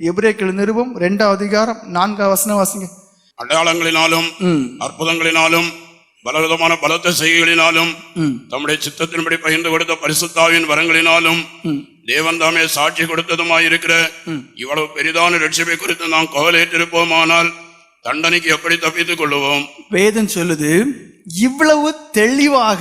எபிரேக்கள் நிருபம் ரெண்டாவது அதிகாரம் நான்காவது வசனம் வாசிங்க. அடையாளங்களினாலும் அற்புதங்களினாலும் பலவிதமான பலத்த செய்கைகளினாலும் தம்முடைய சித்தத்தின்படி பகிர்ந்து கொடுத்த பரிசுத்தாவின் வரங்களினாலும் தேவன் தாமே சாட்சி கொடுத்ததுமாயிருக்கிற இவ்வளவு பெரிதான ரட்சிப்பை குறித்து நாம் கவலையிட்டிருப்போமானால் தண்டனைக்கு எப்படி தப்பித்துக் கொள்ளுவோம்? வேதம் சொல்லுது இவ்வளவு தெளிவாக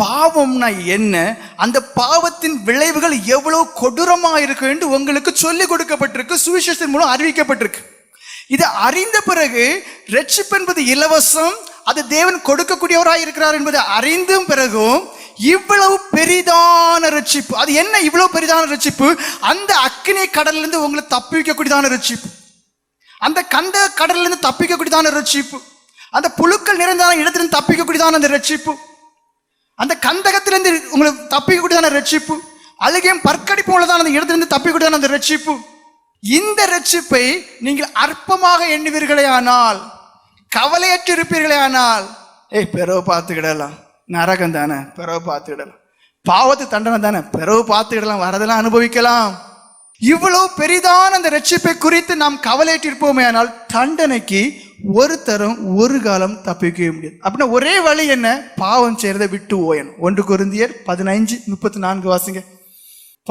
பாவம்னா என்ன? அந்த பாவத்தின் விளைவுகள் எவ்வளவு கொடூரமா இருக்கு என்று உங்களுக்கு சொல்லிக் கொடுக்கப்பட்டிருக்கு சுவிசேஷத்தின் மூலம் அறிவிக்கப்பட்டிருக்கு. இதை அறிந்த பிறகு ரட்சிப்பு என்பது இலவசம் அது தேவன் கொடுக்கக்கூடியவராக இருக்கிறார் என்பதை அறிந்தும் பிறகும் இவ்வளவு பெரிதான ரட்சிப்பு அது என்ன இவ்வளவு பெரிதான ரட்சிப்பு? அந்த அக்கினி கடல்லேருந்து உங்களை தப்பிக்கக்கூடியதான ரட்சிப்பு. அந்த கந்த கடல்லேருந்து தப்பிக்கக்கூடியதான ரட்சிப்பு. அந்த புழுக்கள் நிறைந்தான இடத்திலிருந்து தப்பிக்கக்கூடியதான அந்த ரட்சிப்பு. அந்த கந்தகத்திலிருந்து உங்களுக்கு தப்பிக்கக்கூடியதான ரட்சிப்பு அழுகையும் பற்கடிப்பு உள்ளதான அந்த இடத்திலிருந்து தப்பிக்கூடியதான அந்த ரட்சிப்பு. இந்த ரட்சிப்பை நீங்கள் அற்பமாக எண்ணுவீர்களே ஆனால் கவலையற்று இருப்பீர்களே ஆனால் ஏய் பிறவு பார்த்துக்கிடலாம். நரகம் தானே பிறவு பார்த்துக்கிடலாம். பாவத்து தண்டனை தானே பிறவு பார்த்துக்கிடலாம் வரதெல்லாம் அனுபவிக்கலாம். இவ்வளவு பெரிதான அந்த ரட்சிப்பை குறித்து நாம் கவலையிட்டிருப்போமே ஆனால் தண்டனைக்கு ஒருத்தரும் ஒரு காலம் தப்பிக்கவே முடியாது. அப்படின்னா ஒரே வழி என்ன? பாவம் செய்யறதை விட்டு ஓயணும். ஒன்று குருந்தியர் பதினைஞ்சு முப்பத்தி நான்கு வாசிங்க.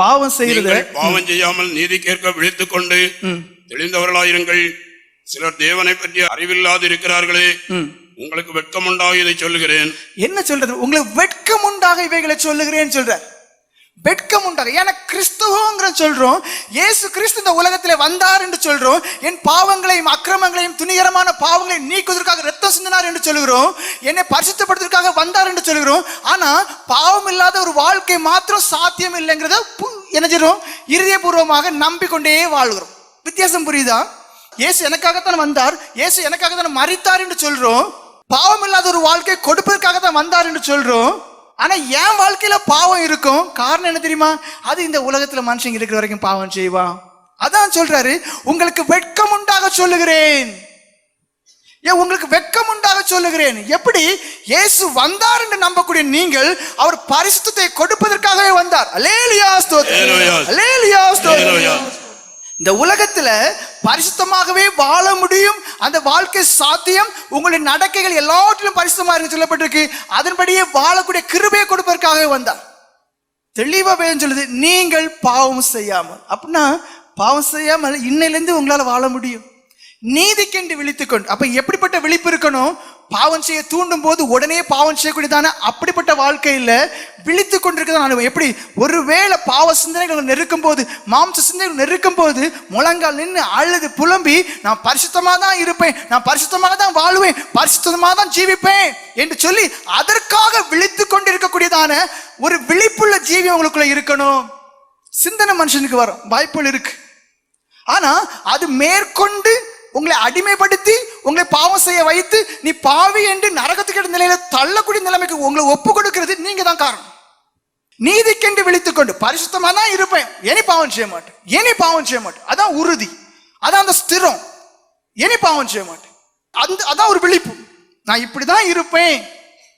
பாவம் செய்யறத பாவம் செய்யாமல் நீதி கேட்க விழித்துக் கொண்டு தெளிந்தவர்களாயிருங்கள். சிலர் தேவனை பற்றி அறிவில்லாது இருக்கிறார்களே. உங்களுக்கு வெட்கம் உண்டாக இதை சொல்லுகிறேன். என்ன சொல்றது? உங்களுக்கு வெட்கம் உண்டாக இவைகளை சொல்லுகிறேன்னு சொல்ற வெட்கம் உண்டாக ஏன்னா கிறிஸ்துவங்கிற சொல்றோம். இயேசு கிறிஸ்து இந்த உலகத்திலே வந்தார் என்று சொல்றோம். என் பாவங்களையும் அக்கிரமங்களையும் துணிகரமான பாவங்களையும் நீக்குவதற்காக ரத்தம் சிந்தினார் என்று சொல்கிறோம் என்னை பரிசுத்தப்படுத்துவதற்காக வந்தார் என்று சொல்கிறோம் ஆனா பாவம் இல்லாத ஒரு வாழ்க்கை மாத்திரம் சாத்தியம் இல்லைங்கிறத பு- என்ன இருதயபூர்வமாக நம்பிக்கொண்டே வாழ்கிறோம். வித்தியாசம் புரியுதா? இயேசு எனக்காகத்தான் வந்தார். இயேசு எனக்காகத்தான் மறித்தார் என்று சொல்றோம். பாவம் இல்லாத ஒரு வாழ்க்கை கொடுப்பதற்காக தான் வந்தார் என்று சொல்றோம். ஆனா என் வாழ்க்கையில பாவம் இருக்கும். காரணம் என்ன தெரியுமா? அது இந்த உலகத்துல மனுஷங்க இருக்கிற வரைக்கும் பாவம் செய்வான் அதான் சொல்றாரு உங்களுக்கு வெட்கம் உண்டாக சொல்லுகிறேன். ஏன் உங்களுக்கு வெட்கம் உண்டாக சொல்லுகிறேன். எப்படி? இயேசு வந்தார் என்று நம்பக்கூடிய நீங்கள் அவர் பரிசுத்தத்தை கொடுப்பதற்காகவே வந்தார். அலேலியா அல்லேலூயா. அலேலியா அல்லேலூயா. இந்த உலகத்துல பரிசுத்தமாகவே வாழ முடியும். அந்த வாழ்க்கை சாத்தியம் உங்களுடைய நடக்கைகள் எல்லாவற்றிலும் பரிசுத்தமா இருக்கு சொல்லப்பட்டிருக்கு. அதன்படியே வாழக்கூடிய கிருபையை கொடுப்பதற்காக வந்தார். தெளிவா வேதம் சொல்லுது நீங்கள் பாவம் செய்யாமல். அப்படின்னா பாவம் செய்யாமல் இன்னையிலேருந்து உங்களால வாழ முடியும். நீதிக்கென்று விழித்துக்கொண்டு அப்ப எப்படிப்பட்ட விழிப்பு இருக்கணும்? பாவம் செய்ய தூண்டும் போது உடனே பாவம் செய்யக்கூடியதான அப்படிப்பட்ட வாழ்க்கையில் விழித்து கொண்டிருக்கிறதா அனுபவம் எப்படி? ஒருவேளை பாவ சிந்தனைகள் நெருக்கும் போது மாம்ச சிந்தனைகள் நெருக்கும் போது முழங்கால் நின்று அழுது புலம்பி நான் பரிசுத்தமாக தான் இருப்பேன் நான் பரிசுத்தமாக தான் வாழுவேன் பரிசுத்தமாக தான் ஜீவிப்பேன் என்று சொல்லி அதற்காக விழித்து கொண்டிருக்கக்கூடியதான ஒரு விழிப்புள்ள ஜீவி உங்களுக்குள்ள இருக்கணும். சிந்தனை மனுஷனுக்கு வரும் வாய்ப்புகள் இருக்கு. ஆனா அது மேற்கொண்டு உங்களை அடிமைப்படுத்தி உங்களை பாவம் செய்ய வைத்து நீ பாவி என்று நரகத்துக்கு நிலையில தள்ளக்கூடிய நிலைமைக்கு உங்களை ஒப்பு கொடுக்கிறது நீங்க தான் காரணம். நீதிக்கென்று விழித்துக்கொண்டு பரிசுத்தமா தான் இருப்பேன். இனி பாவம் செய்ய மாட்டேன். இனி பாவம் செய்ய மாட்டேன். அதான் உறுதி. அதான் அந்த ஸ்திரம். இனி பாவம் செய்ய மாட்டேன். அந்த அதான் ஒரு விழிப்பு. நான் இப்படிதான் இருப்பேன்.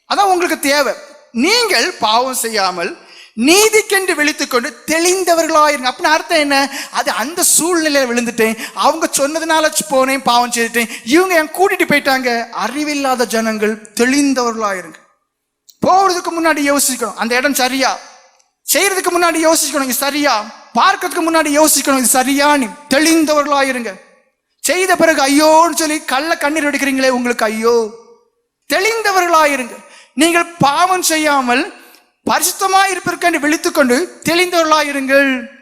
அதான் உங்களுக்கு தேவை. நீங்கள் பாவம் செய்யாமல் நீதிக்கென்று விழித்துக்கொண்டு தெளிந்தவர்களாயிருங்க. அப்படின்னு அர்த்தம் என்ன? அது அந்த சூழ்நிலையில விழுந்துட்டேன். அவங்க சொன்னதுனால போனேன் பாவம் செய்துட்டேன். இவங்க என் கூட்டிட்டு போயிட்டாங்க. அறிவில்லாத ஜனங்கள் தெளிந்தவர்களாயிருங்க. போறதுக்கு முன்னாடி யோசிக்கணும். அந்த இடம் சரியா? செய்யறதுக்கு முன்னாடி யோசிக்கணும். இது சரியா? பார்க்கறதுக்கு முன்னாடி யோசிக்கணும். இது சரியான்னு. தெளிந்தவர்களாயிருங்க. செய்த பிறகு ஐயோன்னு சொல்லி கள்ள கண்ணீர் எடுக்கிறீங்களே உங்களுக்கு ஐயோ. தெளிந்தவர்களாயிருங்க. நீங்கள் பாவம் செய்யாமல் பரிசுத்தமாய் இருப்பதற்கென்று விழித்துக்கொண்டு தெளிந்தவர்களாயிருங்கள்.